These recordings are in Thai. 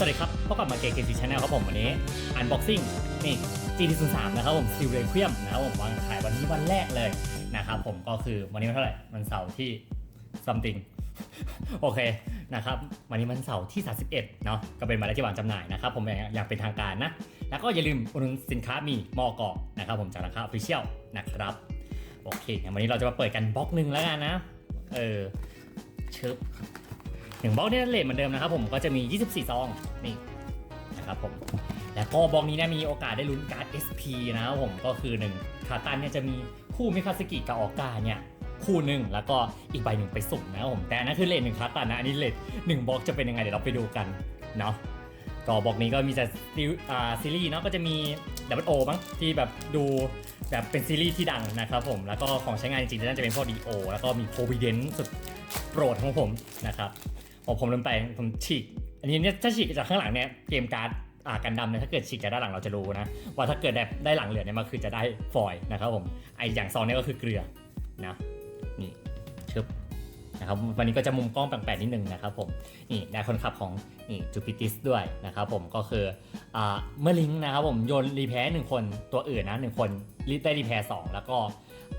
สวัสดีครับพบกับมาเกมเกมซีชแนลครับผมวันนี้อันบ็อกซิ่งนี่ GT 0 3 นะครับผมซิลเรเคียมนะครับผมวางขายวันนี้วันแรกเลยนะครับผมก็คือวันนี้วันเท่าไหร่วันเสาร์ที่ something โอเคนะครับวันนี้วันเสาร์ที่ 31เนาะก็เป็นวันแรกที่วางจำหน่ายนะครับผมอย่างเป็นทางการนะ แล้วก็อย่าลืมอุดหนุนสินค้ามีมอกอนะครับผมจากราคาออฟฟิเชียลนะครับโอเควันนี้เราจะมาเปิดกันบล็อกหนึ่งแล้วกันนะเออเชิบ หนึ่งบล็อกเนี่ยเลทเหมือนเดิมนะครับผมก็จะมี 24 ซองนี่นะครับผมแล้วก็บล็อกนี้เนะมีโอกาสได้ลุ้นการ์ด SP นะครับผมก็คือ1คาตันเนี่ยจะมีคู่มิคาสกิกับออกาเนี่ยคู่หนึ่งแล้วก็อีกใบหนึ่งไปสุ่มนะครับผมแต่นั่นคือเลทหนึ่งคาตันนะอันนี้เลทหนึ่งบล็อกจะเป็นยังไงเดี๋ยวเราไปดูกันเนาะก็บล็อกนี้ก็มีแต่ซีอ่าซีรีส์เนาะก็จะมีดับเบิลโอมั้งที่แบบดูแบบเป็นซีรีส์ที่ดังนะครับผมแล้วก็ของใช้งานจริงๆน่าจะเป็นพวกดีโอแล้วก็มีโพวิเดนสุดโปรดของผมนะครับ ผมผมลืมไปผมฉีกอันนี้เนี่ยถ้าฉีกจากข้างหลังเนี่ยเกมการ์ดอ่ากันดำเนี่ยถ้าเกิดฉีกจากด้านหลังเราจะรู้นะว่าถ้าเกิดแบบได้หลังเหลือเนี่ยมันคือจะได้ฟอยนะครับผมไออย่างซองเนี่ยก็คือเกลือนะนี่ชึบนะครับวันนี้ก็จะมุมกล้องแปลกๆนิดนึงนะครับผมนี่ได้คนขับของนี่จูปิติสด้วยนะครับผมก็คืออ่าเมื่อลิงนะครับผมโยนรีแพ้หนึ่งคนตัวอื่นนะหนึ่งคนได้รีแพ้สองแล้วก็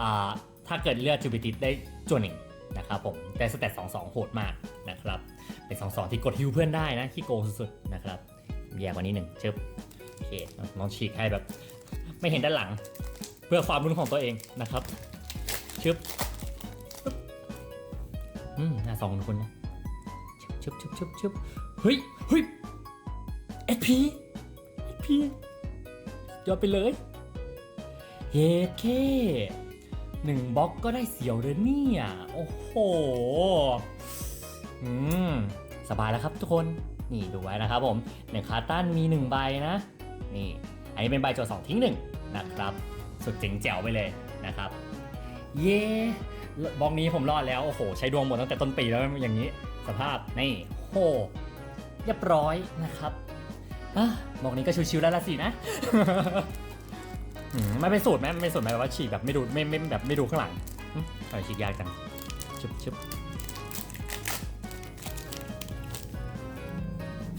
อ่าถ้าเกิดเลือกจูปิติสได้จวนหนึ่งนะครับผมได้สเตตสองสองโหดมากนะครับ เป็นสองสองที่กดฮิวเพื่อนได้นะขี้โกงสุดๆนะครับแย่กว่านี้หนึ่งเชิบโอเคน้องฉีกให้แบบ ไม่เห็นด้านหลัง เพื่อความรุนของตัวเองนะครับชึบอืมหน้าสองคนนะชึบชึบชึบชึบเฮ้ยเฮ้ยเอพีเอพียอดไปเลยเฮ้เคหนึ่งบล็อกก็ได้เสียวเลยเนี่ย โอ้โห อืม สบายแล้วครับทุกคนนี่ดูไว้นะครับผมหนึ่งคาร์ตันมี 1 ใบนะ นี่ อันนี้เป็นใบโจทย์สองทิ้งหนึ่งนะครับ สุดเจ๋งแจ๋วไปเลยนะครับ เย้บล็อกนี้ผมรอดแล้ว โอ้โห ใช้ดวงหมดตั้งแต่ต้นปีแล้วอย่างนี้ สภาพ นี่โหเรียบร้อยนะครับอบล็อกนี้ก็ชิวๆแล้วละสินะมันเป็นสูตรไหมมันเป็นสูตรไหมแบบว่าฉีกแบบไม่ดูไม่ไม่แบบไม่ดูข้างหลังอืมทำไมฉีกยากจังชึบชึบ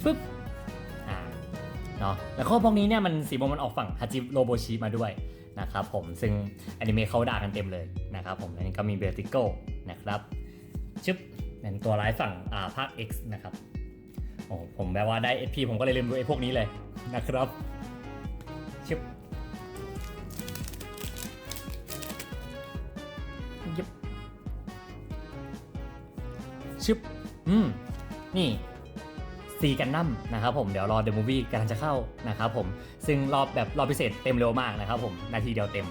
ฟึบอ่าเนาะแล้วก็พวกนี้เนี่ยมันสีมมันออกฝั่งฮาจิโรโบชิมาด้วยนะครับผมซึ่งอนิเมะเขาด่ากันเต็มเลยนะครับผมอันนี้ก็มีเบลติโก้นะครับชึบเป็นตัวร้ายฝั่งอ่าภาค X นะครับโอ้ผมแบบว่าได้ SP ผมก็เลยลืมดูไอ้พวกนี้เลยนะครับชึบยิบชึบอืมนี่ ซีกันดั้มนะครับผมเดี๋ยวรอเดอะมูฟวี่กำลังจะเข้านะครับผมซึ่งรอบแบบรอบพิเศษเต็มเร็วมากนะครับผมนาทีเดียวเต็ม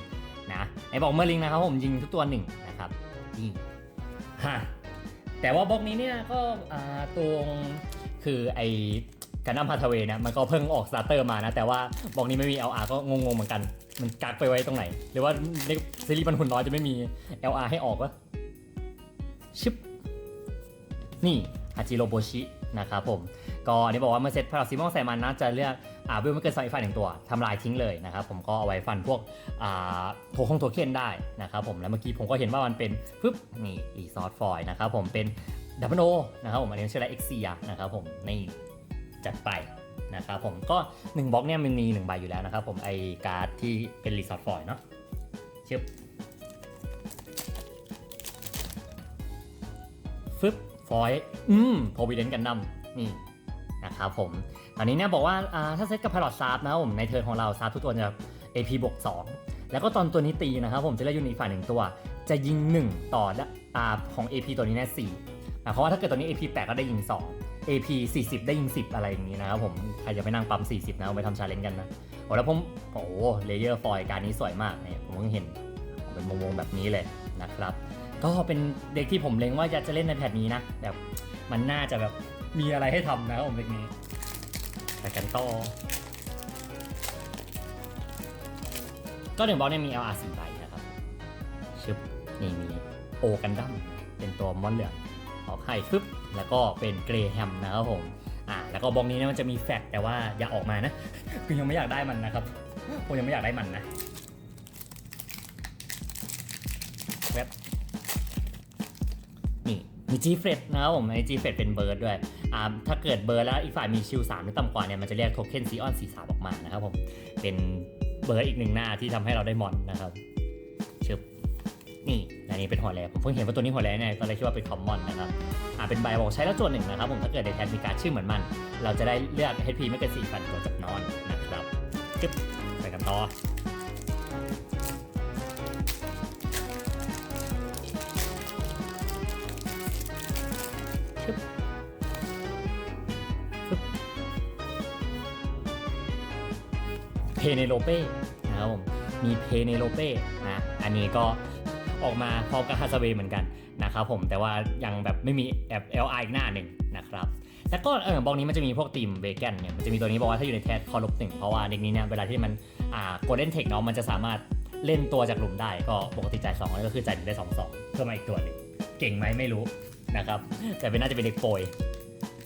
นะไอบอกเมอร์ลิงนะครับผมยิงทุกตัวหนึ่งนะครับนี่ฮะแต่ว่าบล็อกนี้เนี่ยก็อ่าตรงคือไอกันดั้มพาทเวเนี่ยมันก็เพิ่งออกสตาร์เตอร์มานะแต่ว่าบล็อกนี้ไม่มี LR ก็งงๆเหมือนกัน มันกักไปไว้ตรงไหน หรือว่าในซีรีส์มันหุ่นน้อยจะไม่มี LR ให้ออกวะชิปนี่ฮาจิโรโบชินะครับผม ก็อันนี้บอกว่าเมื่อเซตพาราซิมอลใส่มันนะจะเลือกอ่าวิวไม่เกินสองอีกฝ่ายหนึ่งตัวทำลายทิ้งเลยนะครับผมก็เอาไว้ฟันพวกอ่าโทคงโทเค็นได้นะครับผมแล้วเมื่อกี้ผมก็เห็นว่ามันเป็นปึ๊บนี่รีซอสฟอยนะครับผมเป็นดับเบิลโอนะครับผมอันนี้ชื่ออะไรเอ็กเซียนะครับผมนี่จัดไปนะครับผมก็1บล็อกเนี่ยมันมี1ใบอยู่แล้วนะครับผมไอการ์ดที่เป็นรีซอสฟอยเนาะชึบฟึบฟอยอืมโพวิเดนกันดัมนี่ นะครับผมตอนนี้เนี่ยบอกว่าถ้าเซตกับพาร์ตซาร์นะครับผมในเทิร์นของเราซาร์ทุกตัวจะ AP บวก2แล้วก็ตอนตัวนี้ตีนะครับผมจะได้ยูนิตฝ่ายหนึ่งตัว จะยิง 1 ต่อและอ่าของ AP ตัวนี้เนี่ย4หมายความว่าถ้าเกิดตัวนี้ AP 8 ก็ได้ยิง 2 AP 40 ได้ยิง 10 อะไรอย่างนี้นะครับผมใครจะไปนั่งปั๊ม 40 นะเอาไปทำชาเลนจ์กันนะโอ้แล้วผมโอ้เลเยอร์ฟอยการนี้สวยมากเนี่ยผมเพิ่งเห็นเป็นวงๆแบบนี้เลยนะครับก็เป็นเด็กที่ผมเล็งว่าอยากจะเล่นในแพทนี้นะแบบมันน่าจะแบบ มีอะไรให้ทำนะครับผมเด็กนี้แต่กันต่อก็หนึ่งบอลเนี่ยมี LR สี่ใบนะครับชึบนี่มีโอกันดั้มเป็นตัวมอนเหลืองออกไข่ฟึบแล้วก็เป็นเกรแฮมนะครับผมอ่าแล้วก็บล็อกนี้เนี่ยมันจะมีแฟกแต่ว่าอย่าออกมานะคือยังไม่อยากได้มันนะครับผมยังไม่อยากได้มันนะแวบ มี G f r e d นะครับผมใน G f r e d เป็นเบิร์ดด้วยอ่าถ้าเกิดเบิร์ดแล้วอีกฝ่ายมีชิล3หรือต่ำกว่าเนี่ยมันจะเรียกโทเค็นซีออนสีสามออกมานะครับผมเป็นเบิร์ดอีกหนึ่งหน้าที่ทำให้เราได้มอนนะครับชึบนี่อันนี้เป็นหัวแรผมเพิ่งเห็นว่าตัวนี้หัวแรเนี่ยตอนแรกคิดว่าเป็นคอมมอนนะครับอ่าเป็นใบบอกใช้แล้วจวนหนึ่งนะครับผมถ้าเกิดในแทนมีการชื่อเหมือนมัน เราจะได้เลือก HP ไม่เกิน4พันตัวจากนอนนะครับจึ๊บไปกันต่อ เพเนโลเป้นะครับผมมีเพเนโลเป้นะอันนี้ก็ออกมาพร้อมกับฮาซาเวเหมือนกันนะครับผมแต่ว่ายังแบบไม่มีแอป LI อีกหน้าหนึ่งนะครับแล้วก็เออบล็อกนี้มันจะมีพวกทีมเบแกนเนี่ยมันจะมีตัวนี้บอกว่าถ้าอยู่ในแทสคอลบหนึ่งเพราะว่าเด็กนี้เนี่ยเวลาที่มันอ่าโกลเด้นเทคเนาะมันจะสามารถเล่นตัวจากหลุมได้ก็ปกติจ่าย2ก็คือจ่ายหนึ่งได้สองสองเพิ่มมาอีกตัวหนึ่งเก่งไหมไม่รู้นะครับแต่เป็นน่าจะเป็นเด็กโปรย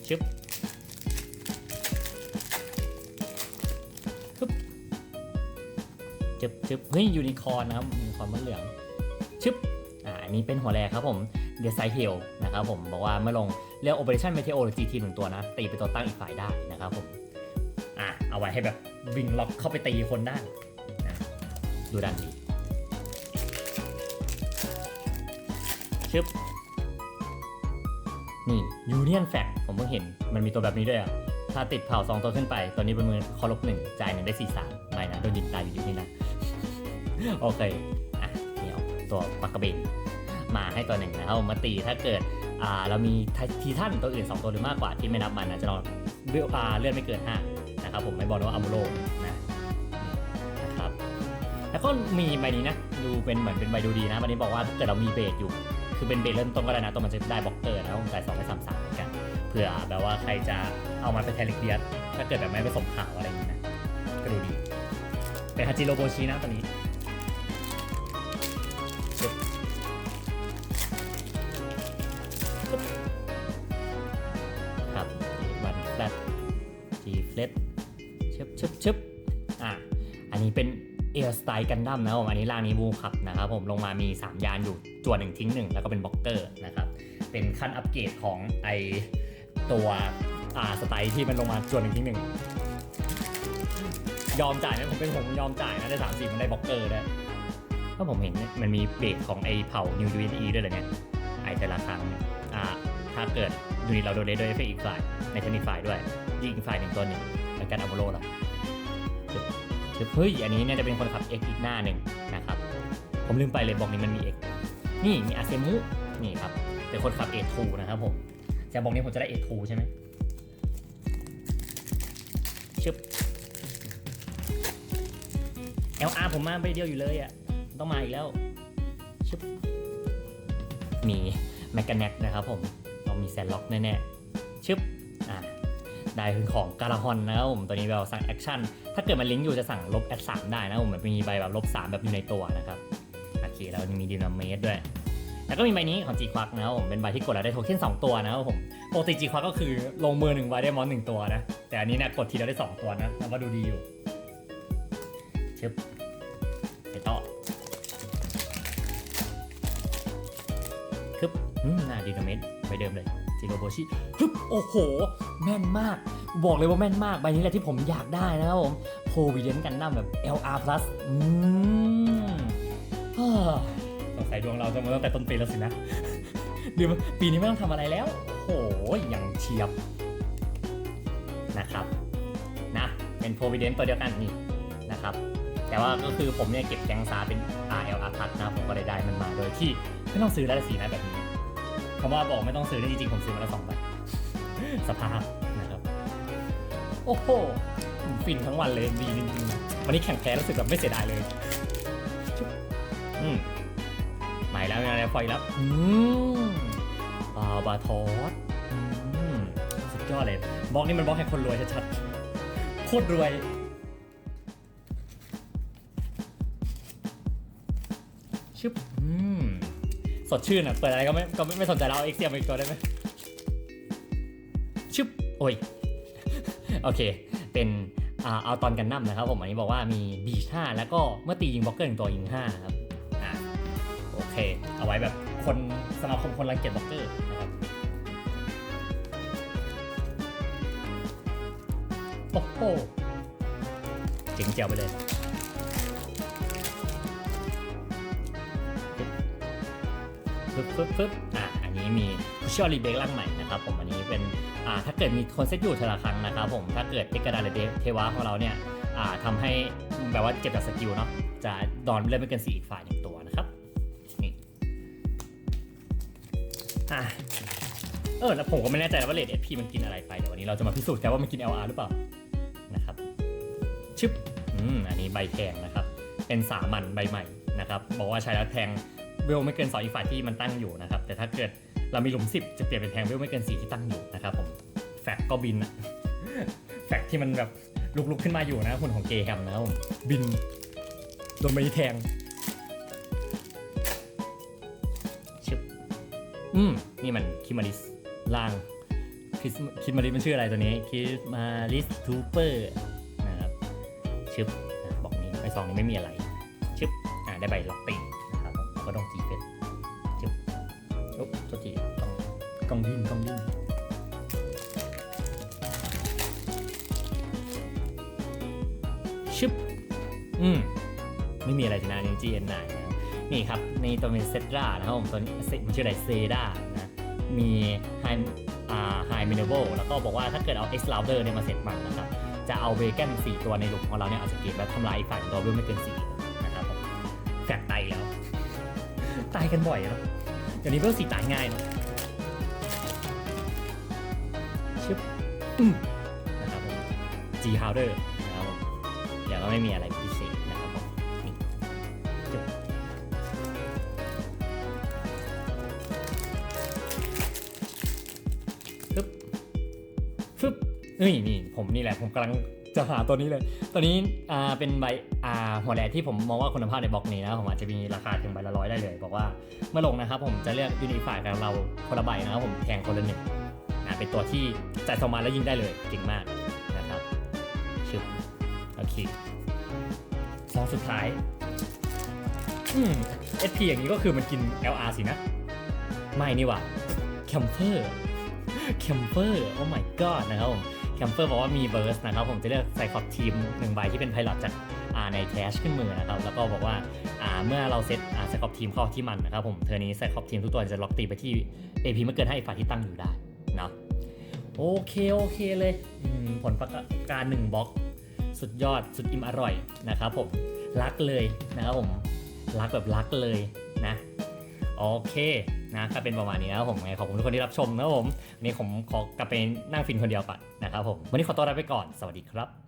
ชึบชึบ บจึบเฮ้ยยูนิคอร์นนะครับยูนิคอร์นมันเหลืองชึบอ่าอันนี้เป็นหัวแรกครับผมเดซไซเฮลนะครับผมบอกว่าเมื่อลงเรียก Operation Meteor หรือ GT หนึ่งตัวนะ ตีเป็นตัวตั้งอีกฝ่ายได้นะครับผมอ่าเอาไว้ให้แบบวิ่งล็อกเข้าไปตีคนได้นะดูดันดีชึบนี่ Union Fact ผมเพิ่งเห็นมันมีตัวแบบนี้ด้วยอะถ้าติดเผาสองตัวขึ้นไปตอนนี้เป็นมือคอลบหนึ่งจ่ายหนึ่งได้สี่สามไม่นะโดนยิงตายอยู่ดีนี่นะ โอเคอะเดี๋ยวตัวปักกระเบนมาให้ตัวหนึ่งนะครับมาตีถ้าเกิดอ่าเรามีทีท่านตัวอื่น 2 ตัวหรือมากกว่าที่ไม่นับมันนะจะนอนเลือดอ่าเลื่อนไม่เกิน5นะครับผมไม่บอกนะว่าอัมโรนะนะครับแล้วก็มีใบนี้นะดูเป็นเหมือนเป็นใบดูดีนะวันนี้บอกว่าถ้าเกิดเรามีเบสอยู่ คือเป็นเบสเริ่มต้นก็ได้นะตัวมันจะได้บล็อกเกอร์นะผมจ่ายสองไปสามสามกันเผื่อแบบว่าใครจะเอามาเป็นแทลิกเดียสถ้าเกิดแบบไม่ผสมขาวอะไรอย่างนี้นะก็ดูดีเป็นฮาจิโรโบชินะตัวนี้ เฟลตชึบชึบชึบอะอันนี้เป็นเอ r สไตล์กันดั้มนะครับผมอันนี้ร่างนี้บูขับนะครับผมลงมามี 3 ยานอยู่จวนหนึ่งทิ้งหนึ่งแล้วก็เป็นบล็อกเกอร์นะครับ เป็นขั้นอัปเกรดของไอตัวอ่าสไตล์ที่มันลงมาจวนหนึ่งทิ้งหนึ่งยอมจ่ายนะผมเป็นผมยอมจ่ายนะได้สามสี่มันได้บล็อกเกอร์ด้วยก็ผมเห็นมันมีเบรกของไอเผ่า New u n e ด้วยเลยเนี่ยไอแต่ละครั้งอ่าถ้าเกิดยูนิตเราโดนเลดโดยเอฟเฟกต์อีกฝ่ายในเทคนิคฝ่ายด้วย ยิงอีกฝ่ายหนึ่งตัวหนึ่งแล้วกันอัลโบโลหรอคือเฮ้ยอันนี้เนี่ยจะเป็นคนขับ X อีกหน้าหนึ่งนะครับ ผมลืมไปเลยบอกนี้มันมี X นี่มีอาเซมุนี่ครับเป็นคนขับ A2 นะครับผมแต่บอกนี้ผมจะได้ A2 ใช่ไหมชึบ LR ผมมาไปเดียวอยู่เลยอะต้องมาอีกแล้วชึบมีแมกกาเน็กนะครับผมต้องมีแซนล็อกแน่ๆชึบอ่า ได้คือของการาฮอนนะครับผมตัวนี้เราสั่งแอคชั่นถ้าเกิดมันลิงก์อยู่จะสั่งลบแอดสามได้นะผมมันมีใบแบบลบสามแบบอยู่ในตัวนะครับโอเคแล้วมีดินาเมตด้วยแล้วก็มีใบนี้ของ G ควักนะครับผมเป็นใบที่กดแล้วได้โทเค็น2ตัวนะครับผมปกติ G ควักก็คือลงมือหนึ่งใบได้มอนหนึ่งตัวนะ แต่อันนี้เนี่ยกดทีแล้วได้ 2 ตัวนะนับว่าดูดีอยู่ชึบไปต่อคึบอืมน่าดินาเมตไปเดิมเลยจิโรโบชิฮึบโอ้โห แม่นมาก บอกเลยว่าแม่นมากใบนี้แหละที่ผมอยากได้นะครับผมโพวิเดนกันดั้มแบบ LR plus อืมสงสัยดวงเราจะมาตั้งแต่ต้นปีแล้วสินะเดี๋ยวปีนี้ไม่ต้องทำอะไรแล้ว โหอย่างเฉียบนะครับนะเป็นโพวิเดนตัวเดียวกันนี่นะครับแต่ว่าก็คือผมเนี่ยเก็บแกงซาเป็น RLR plus นะผมก็เลยได้มันมาโดยที่ไม่ต้องซื้อแล้วสีนะแบบนี้คำว่าบอกไม่ต้องซื้อจริงๆผมซื้อมาแล้วสองใบ สภาพนะครับ โอ้โหฟินทั้งวันเลยดีจริงๆวันนี้แข่งแพ้รู้สึกแบบไม่เสียดายเลยชุบอืมใหม่แล้วนะไฟแล้วอืมบาบาทอสอืมสุดยอดเลยบล็อกนี่มันบล็อกให้คนรวยชัดๆโคตรรวยชึบอืมสดชื่นอะ เปิดอะไรก็ไม่ก็ไม่สนใจแล้วเอ็กเซียมอีกตัวได้ไหม อ้ย โอเค เป็นเอาตอนกันนัมนะครับผมอันนี้บอกว่ามีบีช5แล้วก็เมื่อตียิงบล็อกเกอร์หนึ่งตัวยิง5ครับอ่าโอเค เอาไว้แบบคนสมาคมคนรังเกียจบล็อกเกอร์นะครับโอ้โหเจ๋งเจียวไปเลยปึ๊บปึ๊บปึ๊บอะอันนี้มี ชอรีเบรกร่างใหม่นะครับผมอันนี้เป็นถ้าเกิดมีคนเซตอยู่เทอละครั้งนะครับผมถ้าเกิดเอกระดาหรือเทวะของเราเนี่ยทำให้แบบว่าเจ็บจากสกิลเนาะจะดอนเล่นไม่เกินสี่อีกฝ่ายหนึ่งตัวนะครับนี่อะเออแล้วผมก็ไม่แน่ใจว่าเลดเอพีมันกินอะไรไปเดี๋ยววันนี้เราจะมาพิสูจน์กันว่ามันกิน LR หรือเปล่านะครับชึบอืมอันนี้ใบแทงนะครับ เป็นสามัญใบใหม่นะครับบอกว่าใช้แล้วแทงเวลไม่เกิน2อีกฝ่ายที่มันตั้งอยู่นะครับ แต่ถ้าเกิด เรามีหลุม 10 จะเปลี่ยนเป็นแทงเวลไม่เกิน4ที่ตั้งอยู่นะครับผมแฟกก็บินอะแฟกที่มันแบบลุกๆขึ้นมาอยู่นะหุ่นของเกแฮมนะบผมบินโดนใบแทงชึบอืมนี่มันคิมาริสล่างคิสคิมาริสมันชื่ออะไรตัวนี้คิมาริสทูเปอร์นะครับชึบบอกนี้ใบซองนี้ไม่มีอะไรชึบอ่าได้ใบล็อกตีนะครับก็ต้องจีเฟส มีอะไรจะนะนี่ GN9 นะครับนี่ครับนี่ตัวเป็นเซตรานะครับผมตัวนี้มันชื่ออะไรเซดานะมีไฮอ่าไฮมินเ b ลแล้วก็บอกว่าถ้าเกิดเอา X Louder เนี่ยมาเสร็จมันนะครับจะเอาเวแกน4ตัวในหลุมของเราเนี่ยเอาจากเกมแล้วทำลายอีกฝ่ายตัวเวลไม่เกิน4นะครับผมแฟกตายแล้ว ตายกันบ่อยเนอะเดี๋ยวนี้เวลสี่ตายง่ายเนอะชึบนะครับผม G Powder นะครับผมเดี๋ยวก็ไม่มีอะไรพิเศษ อ้ยนี่ผมนี่แหละผมกำลังจะหาตัวนี้เลย ตัวนี้อ่าเป็นใบอ่าหัวแหลที่ผมมองว่าคุณภาพในบล็อกนี้นะผมอาจจะมีราคาถึงใบละร้อยได้เลย บอกว่าเมื่อลงนะครับผมจะเลือกยูนิฟายกับเราคนละใบนะครับผมแทงคนละหนึ่งนะเป็นตัวที่จ่ายสมาแล้วยิงได้เลยเก่งมากนะครับชึบโอเคซองสุดท้ายอืม SP อย่างนี้ก็คือมันกิน LR สินะ ไม่นี่ว่าแคมเปอร์แคมเปอร์โอ้ my god นะครับผม แคมเปอร์บอกว่ามีเบิร์สนะครับผมจะเลือกไซคอปทีมหนึ่งใบที่เป็นไพลอตจากในแคชขึ้นมือนะครับแล้วก็บอกว่าเมื่อเราเซตอ่าไซคอปทีมเข้าที่มันนะครับผมเทอร์นี้ไซคอปทีมทุกตัวจะล็อกตีไปที่ AP ไม่เกินให้ฝ่ายที่ตั้งอยู่ได้นะโอเคโอเคเลยผลประกาศหนึ่งบล็อกสุดยอดสุดอิ่มอร่อยนะครับผมรักเลยนะครับผมรักแบบรักเลยนะโอเค นะก็เป็นประมาณนี้นะครับผมไงขอบคุณทุกคนที่รับชมนะครับผมวันนี้ผมขอกลับไปนั่งฟินคนเดียวก่อนนะครับผมวันนี้ขอตัวลาไปก่อนสวัสดีครับ